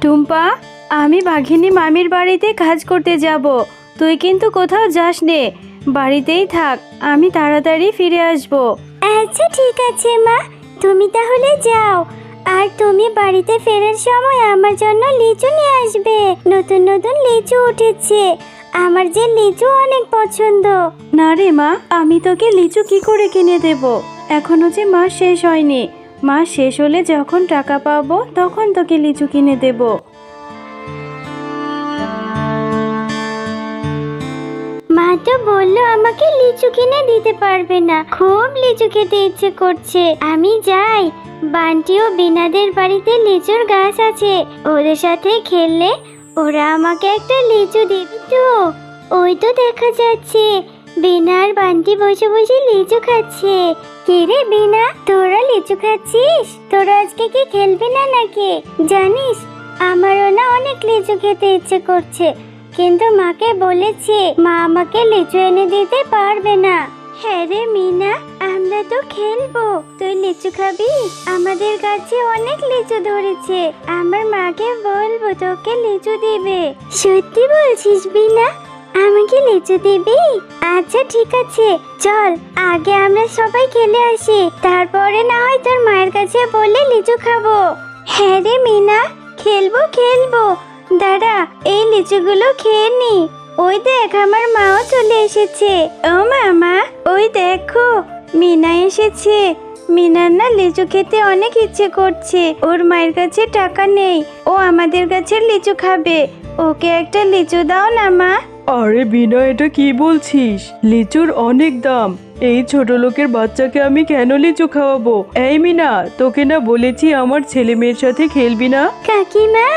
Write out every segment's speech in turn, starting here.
টুম্পা আমি বাঘিনী মামির বাড়িতে কাজ করতে যাব। তুই কিন্তু কোথাও যাস নে বাড়িতেই থাক আমি তাড়াতাড়ি ফিরে আসব। আচ্ছা ঠিক আছে মা। তুমি তাহলে যাও। আর তুমি বাড়িতে ফেরার সময় আমার জন্য লিচু নিয়ে আসবে। নতুন নতুন লিচু উঠেছে। আমার যে লিচু অনেক পছন্দ। না রে মা আমি তোকে লিচু কি করে কিনে দেব? এখনও যে মাস শেষ হয়নি। মাস শেষ হলে যখন টাকা পাবো, তখন তোকে লিচু কিনে দেব। মা তো বলল আমাকে লিচু কিনে দিতে পারবে না। খুব লিচু খেতে ইচ্ছে করছে। আমি যাই। বান্টি ও বিনাদের বাড়িতে লিচুর গাছ আছে। ওদের সাথে খেললে ওরা আমাকে একটা লিচু দেবে তো। ওই তো দেখা যাচ্ছে। বিনা আর বান্টি বসে বসে লিচু খাচ্ছে। কে রে বিনা? তোরা লিচু খাচ্ছিস? তোরা আজকে কি খেলবি না নাকি? জানিস, আমারও না অনেক লিচু খেতে ইচ্ছে করছে। কিন্তু মাকে বলেছি, মা আমাকে লিচু এনে দিতে পারবে না। হ্যাঁ রে মিনা, আমরা তো খেলব। তুই লিচু খাবি? আমাদের কাছে অনেক লিচু ধরেছে। আমার মাকে বলব তোকে লিচু দিবে। সত্যি বলছিস বিনা? আমাকে লিচু দিবি? আচ্ছা ঠিক আছে। চল, আগে আমরা সবাই খেলে আসি। তারপরে না হয় তোর মায়ের কাছে বলে লিচু খাব। হ্যাঁ রে মিনা, খেলব খেলব। দাদা এই লিচুগুলো খেয়ে নি। ওই দেখ, আমার মাও চলে এসেছে। ও মামা, ওই দেখো, মিনা এসেছে। মিনার না লিচু খেতে অনেক ইচ্ছে করছে। ওর মায়ের কাছে টাকা নেই। ও আমাদের কাছে লিচু খাবে। ওকে একটা লিচু দাও না, মা। আরে বিনা এটা কি বলছিস? লিচুর অনেক দাম। এই ছোট লোকের বাচ্চাকে আমি কেন লিচু খাওয়াবো? এই মিনা, তোকে না বলেছি আমার ছেলে মেয়ের সাথে খেলবি না? কাকিমা,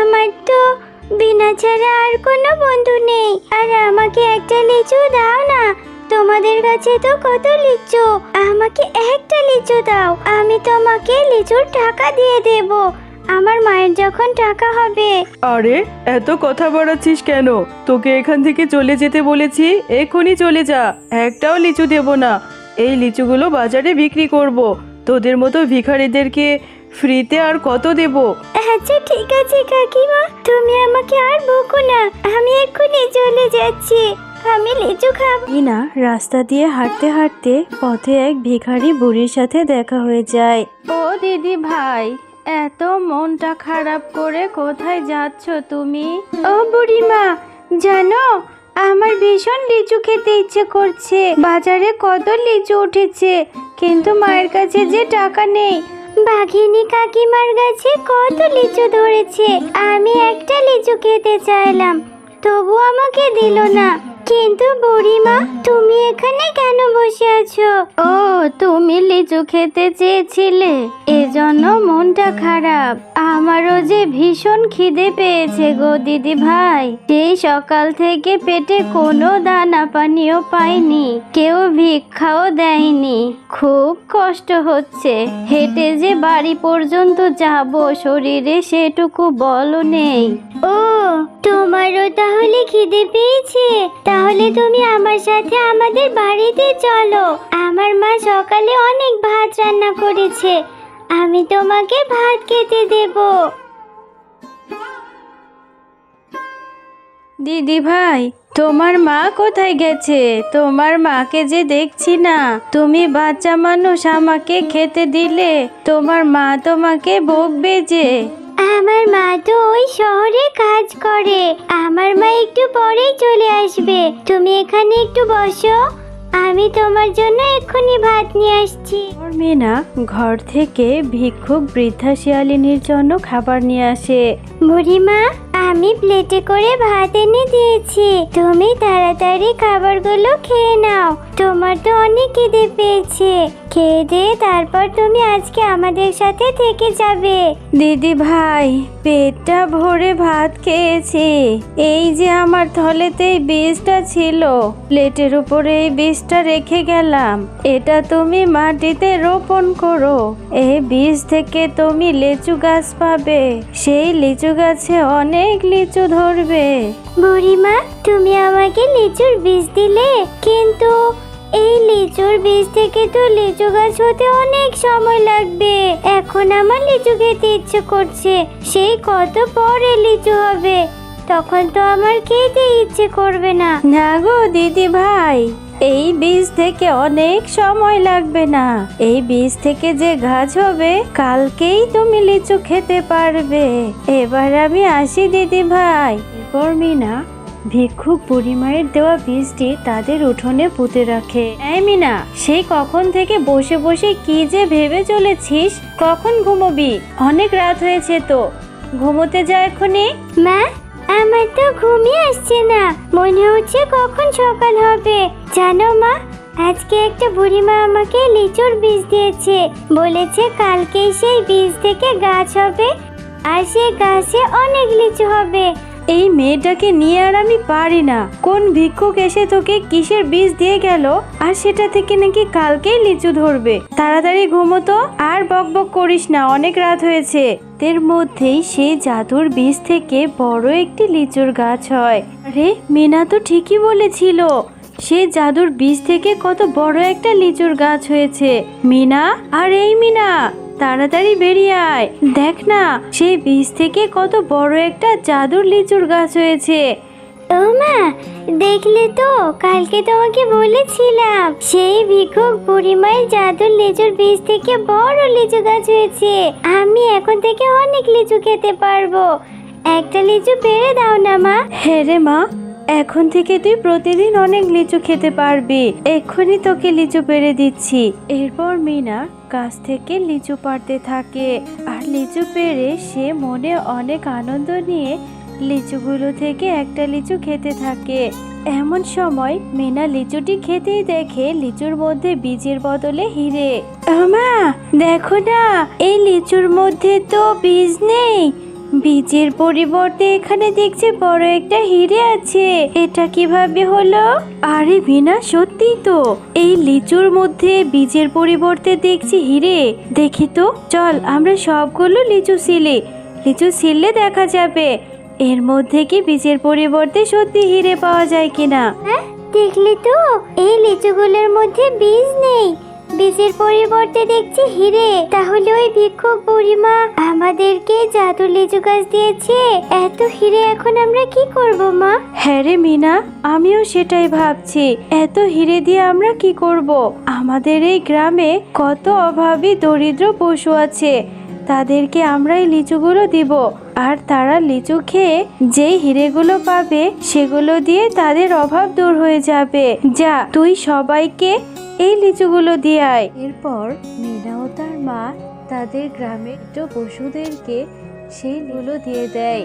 আমার তো বিনা ছাড়া আর কোনো বন্ধু নেই। আর আমাকে একটা লিচু দাও না। তোমাদের কাছে তো কত লিচু। আমাকে একটা লিচু দাও। আমি তোমাকে লিচুর টাকা দিয়ে দেব। আমার মায়ের যখন টাকা হবে। আরে এত কথা বাড়াচ্ছিস কেন? তোকে এখান থেকে চলে যেতে বলেছি এক্ষুনি চলে যা। একটাও লিচু দেব না। এই লিচুগুলো বাজারে বিক্রি করব। তোদের মতো ভিখারিদেরকে ফ্রিতে আর কত দেব? আচ্ছা ঠিক আছে কাকিমা। তুমি আমাকে আর বকো না। আমি এক্ষুনি চলে যাচ্ছি। আমি লিচু খাব। মিনা রাস্তা দিয়ে হাঁটতে হাঁটতে পথে এক ভিখারি বুড়ির সাথে দেখা হয়ে যায়। ও দিদি ভাই এত মনটা খারাপ করে কোথায় যাচ্ছ তুমি? ও বুড়িমা, জানো, আমার ভীষণ লিচু খেতে ইচ্ছে করছে। বাজারে কত লিচু উঠেছে, কিন্তু মায়ের কাছে যে টাকা নেই। বাঘিনী কাকিমার কাছে কত লিচু ধরেছে, আমি একটা লিচু খেতে চাইলাম, তবু আমাকে দিল না। কিন্তু বুড়িমা এখানে কেন বসে আছো? ও, তুমি লিচু খেতে চেয়েছিলে। এজন্য মনটা খারাপ। আমারও যে ভীষণ খিদে পেয়েছে গো দিদি ভাই। সেই সকাল থেকে পেটে কোনো দানা পানিও পাইনি। কেউ ভিক্ষাও দেয়নি। খুব কষ্ট হচ্ছে। হেঁটে যে বাড়ি পর্যন্ত যাব, শরীরে সেটুকু বলও নেই। ও, তোমারও তাহলে খিদে পেয়েছে? তাহলে তুমি আমার সাথে আমাদের বাড়িতে চলো। আমার মা সকালে অনেক ভাত রান্না করেছে। আমি তোমাকে ভাত খেতে দেবো। দিদি ভাই, তোমার মা কোথায় গেছে? তোমার মাকে যে দেখছি না। তুমি বাচ্চা মানুষ আমাকে খেতে দিলে, তোমার মা তোমাকে বকবে যে। আমার মা তো ওই শহরে কাজ করে। আমার মা একটু পরেই চলে আসবে। তুমি এখানে একটু বসো। আমি তোমার জন্য এক্ষুনি ভাত নিয়ে আসছি। মেনা ঘর থেকে ভিক্ষুক বৃদ্ধা শিয়ালিনীর জন্য খাবার নিয়ে আসে। বুড়িমা আমি প্লেটে করে ভাত এনে দিয়েছি। তুমি তাড়াতাড়ি খাবারগুলো খেয়ে নাও। তোমার তো অনেক খিদে পেয়েছে। খেয়ে দিয়ে তারপর তুমি আজকে আমাদের সাথে থেকে যাবে। দিদি ভাই, পেটটা ভরে ভাত খেয়েছি। এই যে আমার থলেতে এই বীজটা ছিল, প্লেটের উপরে এই বীজটা রেখে গেলাম। এটা তুমি মাটিতে রোপণ করো। এই বীজ থেকে তুমি লিচু গাছ পাবে। সেই লিচু গাছে অনেক লিচু ধরবে। বুড়িমা তুমি আমাকে লিচুর বীজ দিলে কিন্তু এই লিচুর বীজ থেকে তো লিচু গাছ হতে অনেক সময় লাগবে। এখন আমার লিচু খেতে ইচ্ছে করছে সেই কত পরে লিচু হবে তখন তো আমার খেতে ইচ্ছে করবে না। না গো দিদি ভাই এই বীজ থেকে অনেক সময় লাগবে না। এই বীজ থেকে যে গাছ হবে, কালকেই তুমি লিচু খেতে পারবে। এবার আমি আসি, দিদি ভাই। এরপর মিনা ভিক্ষুক বুড়িমায়ের দেওয়া বীজটি তাদের উঠোনে পুঁতে রাখে। মিনা, সেই কখন থেকে বসে বসে কি যে ভেবে চলেছিস? কখন ঘুমবি? অনেক রাত হয়েছে তো। ঘুমোতে যা এখনই মা আমার তো ঘুমই আসছে না। মনে হচ্ছে কখন সকাল হবে। জানো মা, আজকে একটা বুড়িমা আমাকে লিচুর বীজ দিয়েছে। বলেছে কালকে সেই বীজ থেকে গাছ হবে আর সেই গাছে অনেক লিচু হবে। এই মেয়েটাকে নিয়ে আর আমি পারি না। কোন ভিক্ষুক এসে তোকে কিসের বীজ দিয়ে গেল? আর সেটা থেকে নাকি কালকেই লিচু ধরবে। তাড়াতাড়ি ঘুমো তো, আর বকবক করিস না, অনেক রাত হয়েছে। এর মধ্যেই সে জাদুর বীজ থেকে বড় একটি লিচুর গাছ হয়। আরে, মিনা তো ঠিকই বলেছিল, সে জাদুর বীজ থেকে কত বড় একটা লিচুর গাছ হয়েছে। মিনা, আর এই মিনা, তাড়াতাড়ি বেরিয়ে আয়। দেখ না সেই বীজ থেকে কত বড় একটা জাদুর লিচুর গাছ হয়েছে। দেখলে তো, কালকে তোমাকে বলেছিলাম। সেই ভিক্ষুক বুড়িমায়ের জাদুর লিচুর বীজ থেকে বড় লিচু গাছ হয়েছে। আমি এখন থেকে অনেক লিচু খেতে পারব। একটা লিচু পেরে দাও না, মা। হ্যাঁ রে মা, এখন থেকে তুই প্রতিদিন অনেক লিচু খেতে পারবি। এক্ষুনি তোকে লিচু পেরে দিচ্ছি। এরপর মিনা গাছ থেকে লিচু পাড়তে থাকে। আর লিচু পেরে সে মনে অনেক আনন্দ নিয়ে লিচুগুলো থেকে একটা লিচু খেতে থাকে। এমন সময় মিনা লিচুটি খেতেই দেখে লিচুর মধ্যে বীজের বদলে হিরে। আমা দেখো না, এই লিচুর মধ্যে তো বীজ নেই। বীজের পরিবর্তে এখানে দেখছি বড় একটা হিরে আছে। এটা কীভাবে হলো? আরে বিনা সত্যি তো। এই লিচুর মধ্যে বীজের পরিবর্তে দেখছি হিরে। দেখি তো, চল আমরা সবগুলো লিচু সিলি লিচু সিললে দেখা যাবে। এর মধ্যে কি বীজের পরিবর্তে সত্যি হিরে পাওয়া যায় কিনা? হ্যাঁ দেখলি তো? এই লিচুগুলোর মধ্যে বীজ নেই। বীজের পরিবর্তে দেখছি হিরে। তাহলে ওই ভিক্ষুক বুড়িমা আমাদেরকে জাদু লিচু গাছ দিয়েছে। এত হিরে এখন আমরা কি করব মা? হ্যাঁ রে মিনা আমিও সেটাই ভাবছি। এত হিরে দিয়ে আমরা কি করব? আমাদের এই গ্রামে কত অভাবী দরিদ্র পশু আছে। তাদেরকে আমরা এই লিচুগুলো দিব। আর তারা লিচু খেয়ে যেই হিরেগুলো পাবে, সেগুলো দিয়ে তাদের অভাব দূর হয়ে যাবে। যা, তুই সবাইকে এই লিচুগুলো দিয়ে আয়। এরপর মিনা ও তার মা তাদের গ্রামের ছোট পশুদেরকে সেইগুলো দিয়ে দেয়।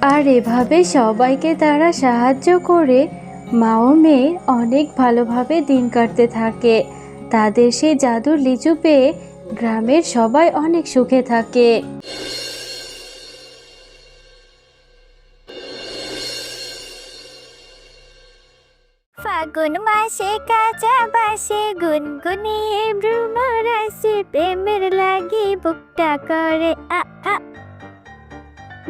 আর এভাবে সবাইকে তারা সাহায্য করে মা ও মেয়ে অনেক ভালোভাবে দিন কাটতে থাকে। তাদের সেই জাদুর লিচু পেয়ে গ্রামের সবাই অনেক সুখে থাকে। ফাগুন মাসে কাঁচা বাসে গুনগুনিয়ে ভ্রমর আসে প্রেমের লাগি বুকটা করে। আ আ।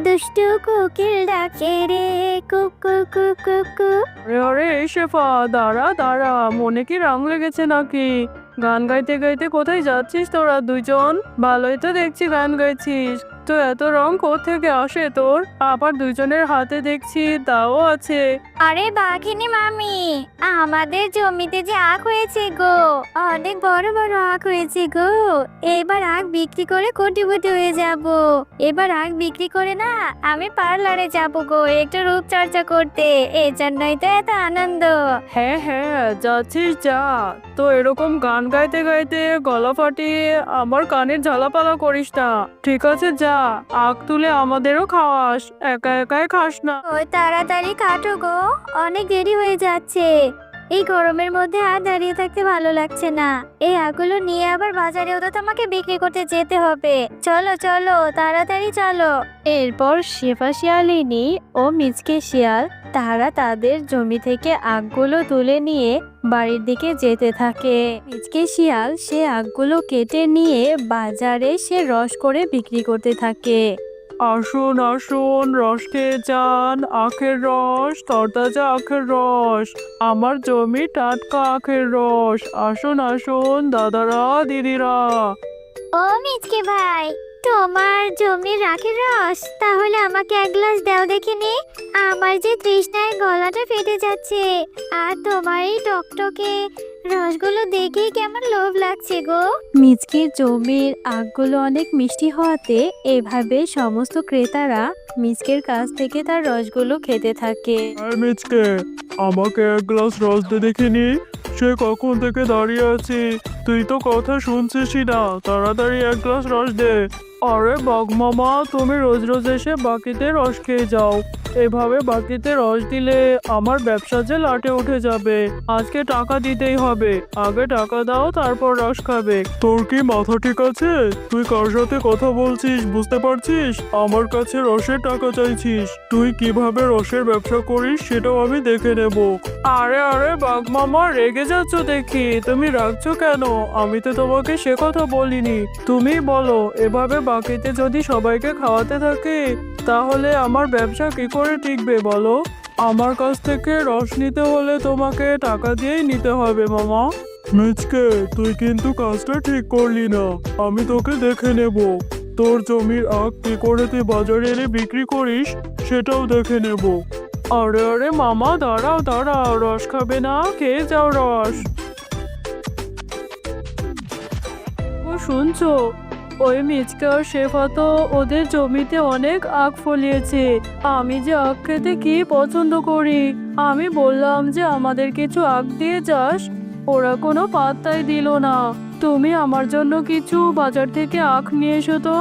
দুষ্টু কোকিল ডাকে রে কুকু কুকু কু আরে শেফা দাঁড়া দাঁড়া মনে কি রং লেগেছে নাকি? গান গাইতে গাইতে কোথায় যাচ্ছিস তোরা দুজন ভালোই তো দেখছি গান গাইছিস। তো এত রং থেকে আসে তোর? আবার দুইজনের হাতে দেখছি তাও আছে। আরে বাঘিনী মামি আমাদের জমিতে যে আখ হয়েছে গো অনেক বড় বড় আখ হয়েছে গো। এবার আখ বিক্রি করে কোটিপতি হয়ে যাব। এবার আখ বিক্রি করে না আমি পার্লারে যাব গো একটু রূপচর্চা করতে। এই জন্যই তো এত আনন্দ। হ্যাঁ হ্যাঁ যাচ্ছিস যা। তো এরকম গান গাইতে গাইতে গলা ফাটিয়ে আমার কানের ঝালাপালা করিস না। ঠিক আছে যা। আখ তুলে আমাদেরও খাওয়াস, একা একাই খাস না। ওই তাড়াতাড়ি কাটো গো, অনেক দেরি হয়ে যাচ্ছে। এই গরমের মধ্যে আর দাঁড়িয়ে থাকতে ভালো লাগছে না। এই আগুলো নিয়ে আবার বাজারেও তো তোমাকে বিক্রি করতে যেতে হবে। চলো চলো, তাড়াতাড়ি চলো। এরপর শেফা শিয়ালিনী ও মিচকে শিয়াল, তারা তাদের জমি থেকে আগগুলো তুলে নিয়ে বাড়ির দিকে যেতে থাকে। মিচকে শিয়াল সে আগগুলো কেটে নিয়ে বাজারে সে রস করে বিক্রি করতে থাকে। আসুন আসুন রস খেয়ে যান, আখের রস, তরতাজা আখের রস, আমার জমি টাটকা আখের রস, আসুন আসুন, দাদারা, দিদিরা। ও মিচকে ভাই, তোমার জমির রাখের রস, তাহলে আমাকে এক গ্লাস দাও দেখিনি আমার যে তৃষ্ণায় গলাটা ফেটে যাচ্ছে, আর তোমার এই টকটকে রসগুলো দেখেই কেমন লোভ লাগছে গো। মিচকের জমির আগগুলো অনেক মিষ্টি হওয়াতে এভাবে সমস্ত ক্রেতারা মিচকের কাছ থেকে তার রসগুলো খেতে থাকে। আর মিচকে আমাকে এক গ্লাস রস দে দেখিনি সে কখন থেকে দাঁড়িয়ে আছি? তুই তো কথা শুনছিস না। তাড়াতাড়ি এক গ্লাস রস দে। আরে বাঘ মামা, তুমি রোজ রোজ এসে বাকিতে রস খেয়ে যাও। এভাবে বাকিতে রস দিলে আমার ব্যবসা যে লাটে উঠে যাবে। আজকে টাকা দিতেই হবে। আগে টাকা দাও, তারপর রস খাবে। তোর কি মাথা ঠিক আছে? তুই কার সাথে কথা বলছিস, বুঝতে পারছিস? আমার কাছে রসের টাকা চাইছিস। তুই কীভাবে রসের ব্যবসা করিস, সেটাও আমি দেখে নেব। আরে আরে বাঘ মামা, রেগে যাচ্ছ দেখি। তুমি রাখছো কেন? আমি তো তোমাকে সে কথা বলিনি। তুমি বলো, এভাবে বাকিতে যদি সবাইকে খাওয়াতে থাকি, তাহলে আমার ব্যবসা কি করে টিকবে বলো? আমার কাছ থেকে রস নিতে হলে তোমাকে টাকা দিয়েই নিতে হবে, মামা। মিচকে, তুই কিন্তু কাজটা ঠিক করলি না। আমি তোকে দেখে নেব। তোর জমির আখ কি করে তুই বাজারে এনে বিক্রি করিস, সেটাও দেখে নেব। আরে আরে, মামা, দাঁড়াও দাঁড়াও, রস খাবে না, খেয়ে যাও রস। ও, শুনছো? ওই মিচকে আর শেফা তো ওদের জমিতে অনেক আখ ফলিয়েছে। আমি যে আখ খেতে কি পছন্দ করি? আমি বললাম যে, আমাদের কিছু আখ দিয়ে যাস ওরা কোনো পাত্তাই দিল না। তুমি আমার জন্য কিছু বাজার থেকে আখ নিয়ে এসো তো।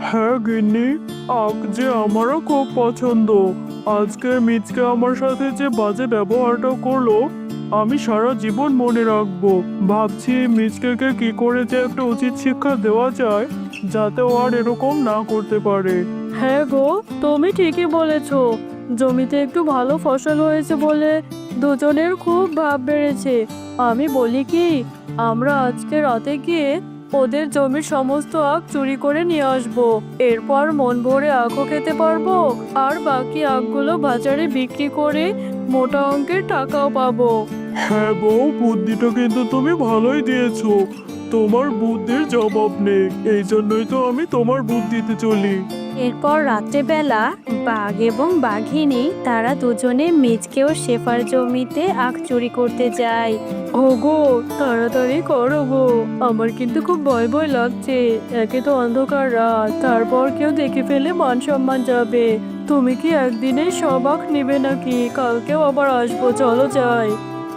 হ্যাঁ গিন্নি, আখ যে আমারও খুব পছন্দ। আজকে মিচকে আমার সাথে যে বাজে ব্যবহারটা করল আমি সারা জীবন মনে রাখব। ভাবছি মিচকেকে কি করে যে একটা উচিত শিক্ষা দেওয়া যায়, যাতে ও আর এরকম না করতে পারে। হ্যাঁ গো, তুমি ঠিকই বলেছ। জমিতে একটু ভালো ফসল হয়েছে বলে দুজনের খুব ভাব বেড়েছে। আমি বলি কি, আমরা আজকে রাতে গিয়ে ওদের জমির সমস্ত আখ চুরি করে নিয়ে আসব। এরপর মন ভরে আখও খেতে পারব, আর বাকি আখগুলো বাজারে বিক্রি করে মোটা অঙ্কের টাকাও পাবো। হ্যাঁ বউ বুদ্ধিটা কিন্তু তুমি ভালোই দিয়েছ। তোমার বুদ্ধির জবাব নেই। এই জন্যই তো আমি তোমার বুদ্ধিতে চলি। এরপর রাত্রেবেলা বাঘ এবং বাঘিনী তারা দুজনে মিচকে ও শেফার জমিতে আখ চুরি করতে যায়। ওগো তাড়াতাড়ি করো গো। আমার কিন্তু খুব ভয় ভয় লাগছে। একে তো অন্ধকার রাত। তারপর কেউ দেখে ফেলে মান সম্মান যাবে। তুমি কি একদিনে সবাক নিবে নাকি? কালকেও আবার আসব, চলো যাই।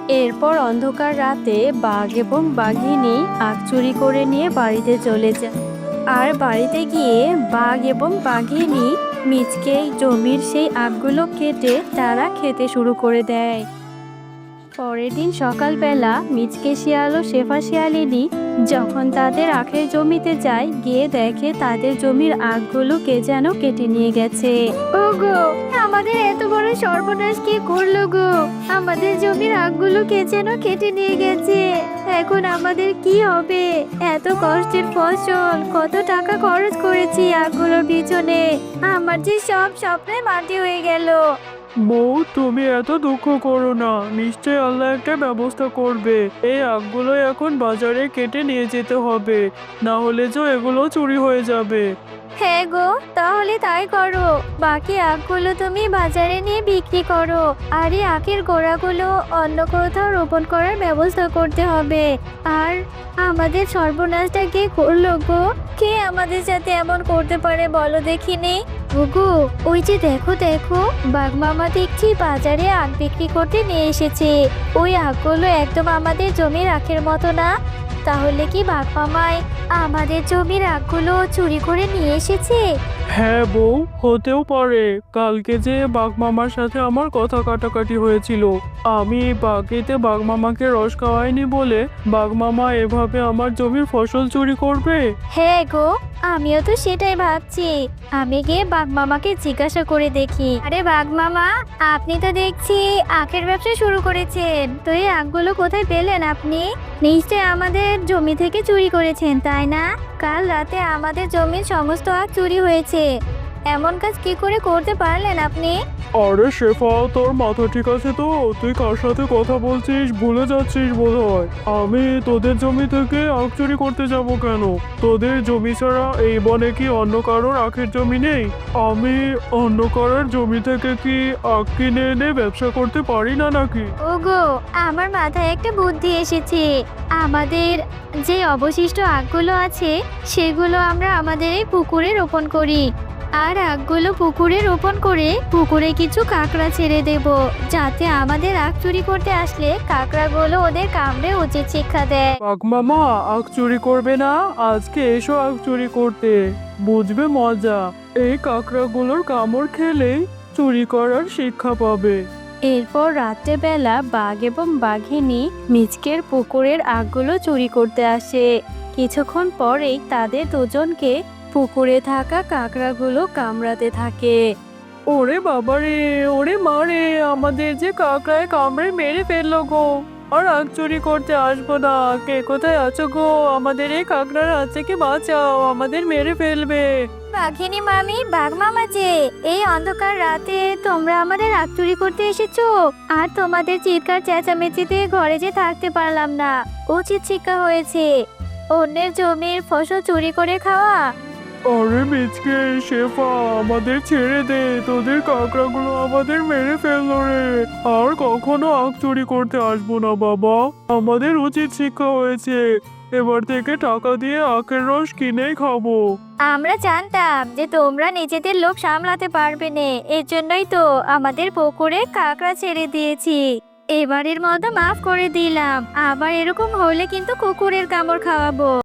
এরপর অন্ধকার রাতে বাঘ এবং বাঘিনী আখ চুরি করে নিয়ে বাড়িতে চলে যায়। আর বাড়িতে গিয়ে বাঘ এবং বাঘিনী মিচকে জমির সেই আখগুলো কেটে তারা খেতে শুরু করে দেয়। পরের দিন সকালবেলা মিচকে শিয়াল ও শেফা শিয়ালিনী যখন তাদের আখের জমিতে যায়, গিয়ে দেখে তাদের জমির আখগুলো কে যেন কেটে নিয়ে গেছে। ওগো, আমাদের এত বড় সর্বনাশ কি করল গো? আমাদের জমির আগগুলো কে যেন কেটে নিয়ে গেছে? এখন আমাদের কি হবে? এত কষ্টের ফসল, কত টাকা খরচ করেছি আখগুলোর পিছনে। আমার যে সব স্বপ্নে মাটি হয়ে গেল। বউ, তুমি এত দুঃখ করো না। নিশ্চয় আল্লাহ একটা ব্যবস্থা করবে। এই আখগুলো এখন বাজারে কেটে নিয়ে যেতে হবে। না হলে যে এগুলো চুরি হয়ে যাবে। হ্যাঁ গো, তাহলে তাই করো। বাকি আখগুলো তুমি বাজারে নিয়ে বিক্রি করো। আর এই আখের গোড়াগুলো অন্য কোথাও রোপণ করার ব্যবস্থা করতে হবে। আর আমাদের সর্বনাশটা কে করল গো? কে আমাদের সাথে এমন করতে পারে বলো দেখিনি? ওগো ওই যে দেখো দেখো, বাঘ মামা দেখছি বাজারে আখ বিক্রি করতে নিয়ে এসেছে। ওই আখগুলো একদম আমাদের জমির আখের মতো না? তাহলে কি বাপা মায় আমাদের জমির আগগুলো চুরি করে নিয়ে এসেছে? হ্যাঁ বউ, হতেও পারে। কালকে যে বাঘ মামার সাথে আমার কথা কাটাকাটি হয়েছিল, আমি বাকিতে বাঘ মামাকে রস খাওয়াইনি বলে বাঘ মামা এভাবে আমার জমির ফসল চুরি করবে? হ্যাঁ গো, আমিও তো সেটাই ভাবছি। আমি গিয়ে বাঘ মামাকে জিজ্ঞাসা করে দেখি। আরে বাঘ মামা আপনি তো দেখছি আখের ব্যবসা শুরু করেছেন। তো এই আখগুলো কোথায় পেলেন আপনি? নিশ্চয় আমাদের জমি থেকে চুরি করেছেন, তাই না? কাল রাতে আমাদের জমির সমস্ত আখ চুরি হয়েছে। এমন কাজ কি করে করতে পারলেন আপনি? আরে শেফা তোর মাথা ঠিক আছে তো? তুই কার সাথে কথা বলছিস? ভুলে যাচ্ছিস বোধ হয় আমি তোদের জমি থেকে আখ চুরি করতে যাব কেন? তোদের জমি ছাড়া এই বনে কি অন্য কারোর আখের জমি নেই? আমি অন্য কারোর জমি থেকে কি আখ কিনে এনে ব্যবসা করতে পারি না নাকি? ওগো আমার মাথায় একটা বুদ্ধি এসেছে। আমাদের যে অবশিষ্ট আখগুলো আছে সেগুলো আমরা আমাদের এই পুকুরে রোপণ করি। আর আখগুলো পুকুরে রোপণ করে পুকুরে কিছু কাঁকড়া ছেড়ে দেব যাতে আমাদের আখ চুরি করতে আসলে কাঁকড়াগুলো ওদের কামড়ে উচিত শিক্ষা দেয়। বাঘ মামা আখ চুরি করবে না? আজকে এসো আখ চুরি করতে। বুঝবে মজা এই কাঁকড়াগুলোর কামড় খেলেই চুরি করার শিক্ষা পাবে। এরপর রাত্রেবেলা বাঘ এবং বাঘিনী মিচকের পুকুরের আগগুলো চুরি করতে আসে। কিছুক্ষণ পরেই তাদের দুজনকে পুকুরে থাকা কাঁকড়াগুলো কামড়াতে থাকে। ওরে বাবারে ওরে মারে আমাদের যে কাঁকড়ায় কামড়ে মেরে ফেলল গো। আর আগ চুরি করতে আসব না কে কোথায় আছো গো? আমাদের এই কাকড়ার হাত থেকে বাঁচাও আমাদের মেরে ফেলবে। বাঘিনী মামি বাঘ মামা যে এই অন্ধকার রাতে তোমরা আমাদের আগ চুরি করতে এসেছ? আর তোমাদের চিৎকার চেঁচামেচিতে ঘরে যে থাকতে পারলাম না উচিত শিক্ষা হয়েছে। অন্যের জমির ফসল চুরি করে খাওয়া আরে মিচকে, শেফা, আমাদের ছেড়ে দে। তোদের কাকড়াগুলো আমাদের মেরে ফেলল রে। আর কখনো আখ চুরি করতে আসব না, বাবা। আমাদের উচিত শিক্ষা হয়েছে। এবার থেকে টাকা দিয়ে আখের রস কিনেই খাব। আমরা জানতাম যে তোমরা নিজেদের লোক সামলাতে পারবে না। এর জন্যই তো আমাদের পুকুরে কাকড়া ছেড়ে দিয়েছি। এবারের মতো মাফ করে দিলাম। আবার এরকম হলে কিন্তু কুকুরের কামড় খাওয়াবো।